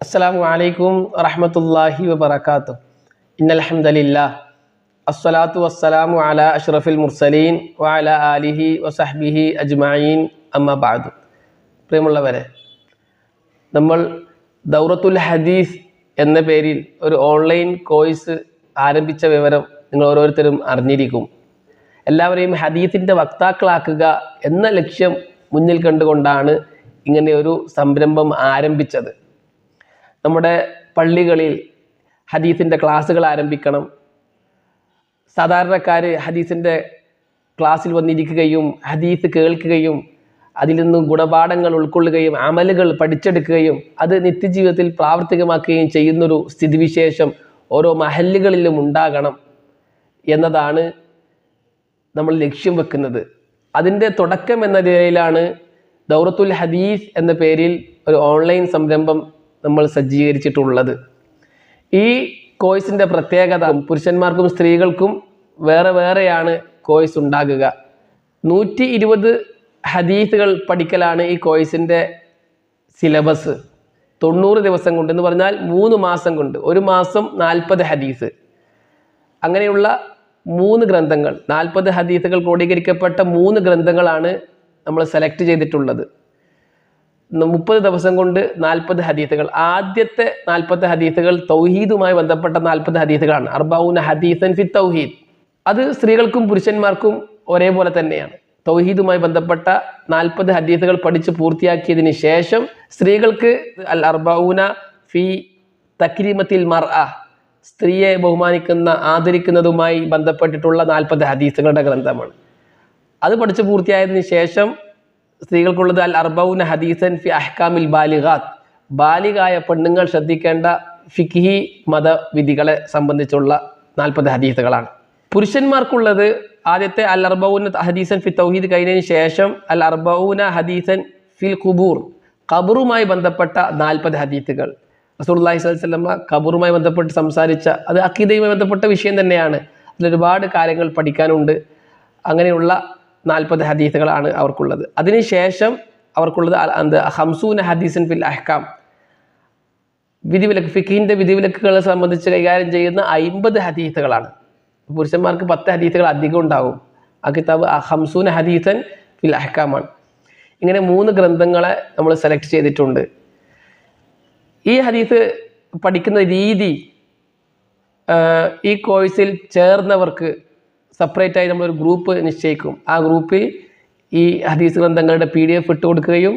അസ്സലാമു വലൈക്കും വറഹമത്തല്ലാഹി വബറകാതുഹു. ഇന്നലഹമ്മദില്ലാ അസ്സലാത്തു വസ്സലാമു അലാ അഷ്റഫിൽ മുർസലീൻ വഅല ആലിഹി വസഹ്ബിഹി അജ്മഈൻ അമ്മ ബാദു പ്രിയമുള്ളവരെ നമ്മൾ ദൗറത്തുൽ ഹദീസ് എന്ന പേരിൽ ഒരു ഓൺലൈൻ കോഴ്സ് ആരംഭിച്ച വിവരം നിങ്ങൾ ഓരോരുത്തരും അറിഞ്ഞിരിക്കും. എല്ലാവരെയും ഹദീസിന്റെ വക്താക്കളാക്കുക എന്ന ലക്ഷ്യം മുന്നിൽ കണ്ടുകൊണ്ടാണ് ഇങ്ങനെ ഒരു സംരംഭം ആരംഭിച്ചത്. നമ്മുടെ പള്ളികളിൽ ഹദീസിന്റെ ക്ലാസ്സുകൾ ആരംഭിക്കണം. സാധാരണക്കാർ ഹദീസിന്റെ ക്ലാസ്സിൽ വന്നിരിക്കുകയും ഹദീസ് കേൾക്കുകയും അതിൽ നിന്നും ഗുണപാഠങ്ങൾ ഉൾക്കൊള്ളുകയും അമലുകൾ പഠിച്ചെടുക്കുകയും അത് നിത്യജീവിതത്തിൽ പ്രാവർത്തികമാക്കുകയും ചെയ്യുന്നൊരു സ്ഥിതിവിശേഷം ഓരോ മഹല്ലുകളിലും ഉണ്ടാകണം എന്നതാണ് നമ്മൾ ലക്ഷ്യം വെക്കുന്നത്. അതിന്റെ തുടക്കം എന്ന നിലയിലാണ് ദൗറത്തുൽ ഹദീസ് എന്ന പേരിൽ ഒരു ഓൺലൈൻ സംരംഭം നമ്മൾ സജ്ജീകരിച്ചിട്ടുള്ളത്. ഈ കോഴ്സിന്റെ പ്രത്യേകത പുരുഷന്മാർക്കും സ്ത്രീകൾക്കും വേറെ വേറെയാണ് കോഴ്സ് ഉണ്ടാകുക. നൂറ്റി ഇരുപത് ഹദീസുകൾ പഠിക്കലാണ് ഈ കോഴ്സിന്റെ സിലബസ്. തൊണ്ണൂറ് ദിവസം കൊണ്ട് എന്ന് പറഞ്ഞാൽ മൂന്ന് മാസം കൊണ്ട്. ഒരു മാസം നാൽപ്പത് ഹദീസ്. അങ്ങനെയുള്ള മൂന്ന് ഗ്രന്ഥങ്ങൾ നാൽപ്പത് ഹദീസുകൾ ക്രോഡീകരിക്കപ്പെട്ട മൂന്ന് ഗ്രന്ഥങ്ങളാണ് നമ്മൾ സെലക്ട് ചെയ്തിട്ടുള്ളത്. മുപ്പത് ദിവസം കൊണ്ട് നാൽപ്പത് ഹദീസുകൾ ആദ്യത്തെ നാൽപ്പത് ഹദീസുകൾ തൗഹീദുമായി ബന്ധപ്പെട്ട നാൽപ്പത് ഹദീസുകളാണ് അർബൌന ഹദീസൻ ഫി തൗഹീദ്. അത് സ്ത്രീകൾക്കും പുരുഷന്മാർക്കും ഒരേപോലെ തന്നെയാണ്. തൗഹീദുമായി ബന്ധപ്പെട്ട നാൽപ്പത് ഹദീസുകൾ പഠിച്ച് പൂർത്തിയാക്കിയതിന് ശേഷം സ്ത്രീകൾക്ക് അൽ അർബൌന ഫി തക്രീമത്തിൽ മർ സ്ത്രീയെ ബഹുമാനിക്കുന്ന ആദരിക്കുന്നതുമായി ബന്ധപ്പെട്ടിട്ടുള്ള നാൽപ്പത് ഹദീസുകളുടെ ഗ്രന്ഥമാണ്. അത് പഠിച്ച് പൂർത്തിയായതിനു ശേഷം സ്ത്രീകൾക്കുള്ളത് അൽ അർബൌന ഹദീസൻ ഫി അഹ്കാമിൽ ബാലിഗാത്ത്. ബാലികായ പെണ്ണുങ്ങൾ ശ്രദ്ധിക്കേണ്ട ഫിഖി മതവിധികളെ സംബന്ധിച്ചുള്ള നാൽപ്പത് ഹദീസുകളാണ്. പുരുഷന്മാർക്കുള്ളത് ആദ്യത്തെ അൽ അർബൌന ഹദീസൻ ഫി തൗഹീദ് കഴിഞ്ഞതിന് ശേഷം അൽ അർബൌന ഹദീസൻ ഫിൽ ഖുബൂർ. ഖബറുമായി ബന്ധപ്പെട്ട നാൽപ്പത് ഹദീസുകൾ. അലൈഹി വസല്ലം ഖബറുമായി ബന്ധപ്പെട്ട് സംസാരിച്ച അത് അക്കീദയുമായി ബന്ധപ്പെട്ട വിഷയം തന്നെയാണ്. അതിലൊരുപാട് കാര്യങ്ങൾ പഠിക്കാനുണ്ട്. അങ്ങനെയുള്ള നാൽപ്പത് ഹദീസുകളാണ് അവർക്കുള്ളത്. അതിനുശേഷം അവർക്കുള്ളത് എന്ത്? ഹംസൂന ഹദീസൻ ഫിൽ അഹ്കാം. വിധിവിലക്ക് ഫിഖീന്റെ വിധിവിലക്കുകളെ സംബന്ധിച്ച് കൈകാര്യം ചെയ്യുന്ന അയിമ്പത് ഹദീസുകളാണ്. പുരുഷന്മാർക്ക് പത്ത് ഹദീസുകൾ അധികം ഉണ്ടാകും ആ കിതാബ് ഹംസൂന ഹദീസൻ ഫിൽ അഹ്കാമാണ്. ഇങ്ങനെ മൂന്ന് ഗ്രന്ഥങ്ങളെ നമ്മൾ സെലക്ട് ചെയ്തിട്ടുണ്ട്. ഈ ഹദീസ് പഠിക്കുന്ന രീതി ഈ കോഴ്സിൽ ചേർന്നവർക്ക് സെപ്പറേറ്റ് ആയി നമ്മളൊരു ഗ്രൂപ്പ് നിശ്ചയിക്കും. ആ ഗ്രൂപ്പിൽ ഈ ഹദീസ് ഗ്രന്ഥങ്ങളുടെ പി ഡി എഫ് ഇട്ട് കൊടുക്കുകയും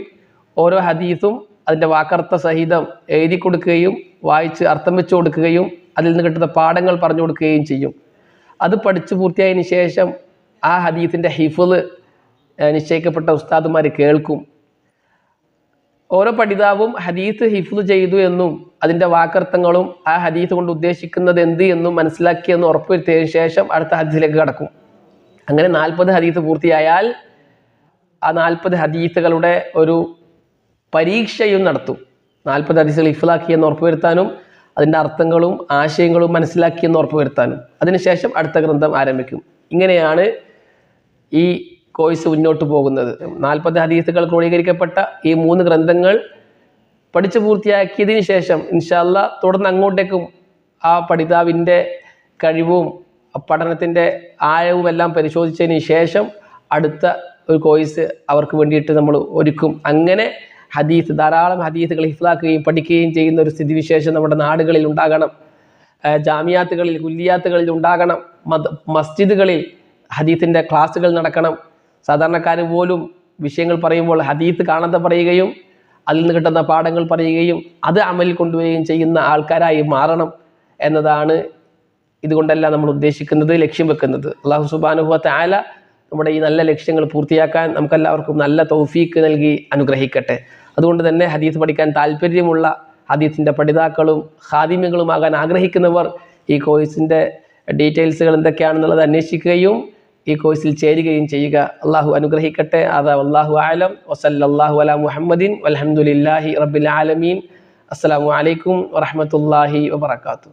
ഓരോ ഹദീസും അതിന്റെ വാക്കർത്ഥ സഹിതം എഴുതി കൊടുക്കുകയും വായിച്ച് അർത്ഥം വെച്ച് കൊടുക്കുകയും അതിൽ നിന്ന് കിട്ടുന്ന പാഠങ്ങൾ പറഞ്ഞു കൊടുക്കുകയും ചെയ്യും. അത് പഠിച്ചു പൂർത്തിയായതിന് ശേഷം ആ ഹദീസിന്റെ ഹിഫുൾ നിശ്ചയിക്കപ്പെട്ട ഉസ്താദുമാർ കേൾക്കും. ഓരോ പഠിതാവും ഹദീസ് ഹിഫ്ദ് ചെയ്തു എന്നും അതിന്റെ വാക്കർത്ഥങ്ങളും ആ ഹദീസ് കൊണ്ട് ഉദ്ദേശിക്കുന്നത് എന്ത് എന്നും മനസ്സിലാക്കിയെന്ന് ഉറപ്പുവരുത്തിയതിനു ശേഷം അടുത്ത ഹദീസിലേക്ക് കടക്കും. അങ്ങനെ നാൽപ്പത് ഹദീസ് പൂർത്തിയായാൽ ആ നാൽപ്പത് ഹദീസുകളുടെ ഒരു പരീക്ഷയും നടത്തും. നാൽപ്പത് ഹദീസുകൾ ഹിഫ്ലാക്കിയെന്ന് ഉറപ്പുവരുത്താനും അതിന്റെ അർത്ഥങ്ങളും ആശയങ്ങളും മനസ്സിലാക്കിയെന്ന് ഉറപ്പുവരുത്താനും. അതിനുശേഷം അടുത്ത ഗ്രന്ഥം ആരംഭിക്കും. ഇങ്ങനെയാണ് ഈ കോഴ്സ് മുന്നോട്ട് പോകുന്നത്. നാൽപ്പത് ഹദീസുകൾ ക്രോഡീകരിക്കപ്പെട്ട ഈ മൂന്ന് ഗ്രന്ഥങ്ങൾ പഠിച്ചു പൂർത്തിയാക്കിയതിന് ശേഷം ഇൻഷാല്ല തുടർന്ന് അങ്ങോട്ടേക്കും ആ പഠിതാവിന്റെ കഴിവും പഠനത്തിന്റെ ആഴവും എല്ലാം പരിശോധിച്ചതിന് ശേഷം അടുത്ത ഒരു കോഴ്സ് അവർക്ക് വേണ്ടിയിട്ട് നമ്മൾ ഒരുക്കും. അങ്ങനെ ഹദീസ് ധാരാളം ഹദീസുകൾ ഹിഫ്ലാക്കുകയും പഠിക്കുകയും ചെയ്യുന്ന ഒരു സ്ഥിതിവിശേഷം നമ്മുടെ നാടുകളിൽ ഉണ്ടാകണം. ജാമിയാത്തുകളിൽ കുല്ലിയാത്തുകളിൽ ഉണ്ടാകണം. മസ്ജിദുകളിൽ ഹദീസിന്റെ ക്ലാസ്സുകൾ നടക്കണം. സാധാരണക്കാർ പോലും വിഷയങ്ങൾ പറയുമ്പോൾ ഹദീത്ത് കാണാതെ പറയുകയും അതിൽ നിന്ന് കിട്ടുന്ന പാഠങ്ങൾ പറയുകയും അത് അമലിൽ കൊണ്ടുവരികയും ചെയ്യുന്ന ആൾക്കാരായി മാറണം എന്നതാണ് ഇതുകൊണ്ടല്ല നമ്മൾ ഉദ്ദേശിക്കുന്നത് ലക്ഷ്യം വെക്കുന്നത്. അള്ളാഹു സുബാനുഭവത്തെ ആല നമ്മുടെ ഈ നല്ല ലക്ഷ്യങ്ങൾ പൂർത്തിയാക്കാൻ നമുക്കെല്ലാവർക്കും നല്ല തൗഫീക്ക് നൽകി അനുഗ്രഹിക്കട്ടെ. അതുകൊണ്ട് തന്നെ ഹദീസ് പഠിക്കാൻ താല്പര്യമുള്ള ഹദീസിന്റെ പഠിതാക്കളും ഹാദിമ്യങ്ങളുമാകാൻ ആഗ്രഹിക്കുന്നവർ ഈ കോഴ്സിന്റെ ഡീറ്റെയിൽസുകൾ എന്തൊക്കെയാണെന്നുള്ളത് അന്വേഷിക്കുകയും ഈ കോഴ്സിൽ ചേരുകയും ചെയ്യുക. അള്ളാഹു അനുഗ്രഹിക്കട്ടെ. അതാ അള്ളാഹു ആലം വസല്ലാഹു അല മുഹമ്മദിൻ. അലഹമുല്ലാഹി റബ്ബിൽ ആലമീൻ. അസ്സാം വലൈക്കും വറഹമത്തല്ലാഹി വാത്തു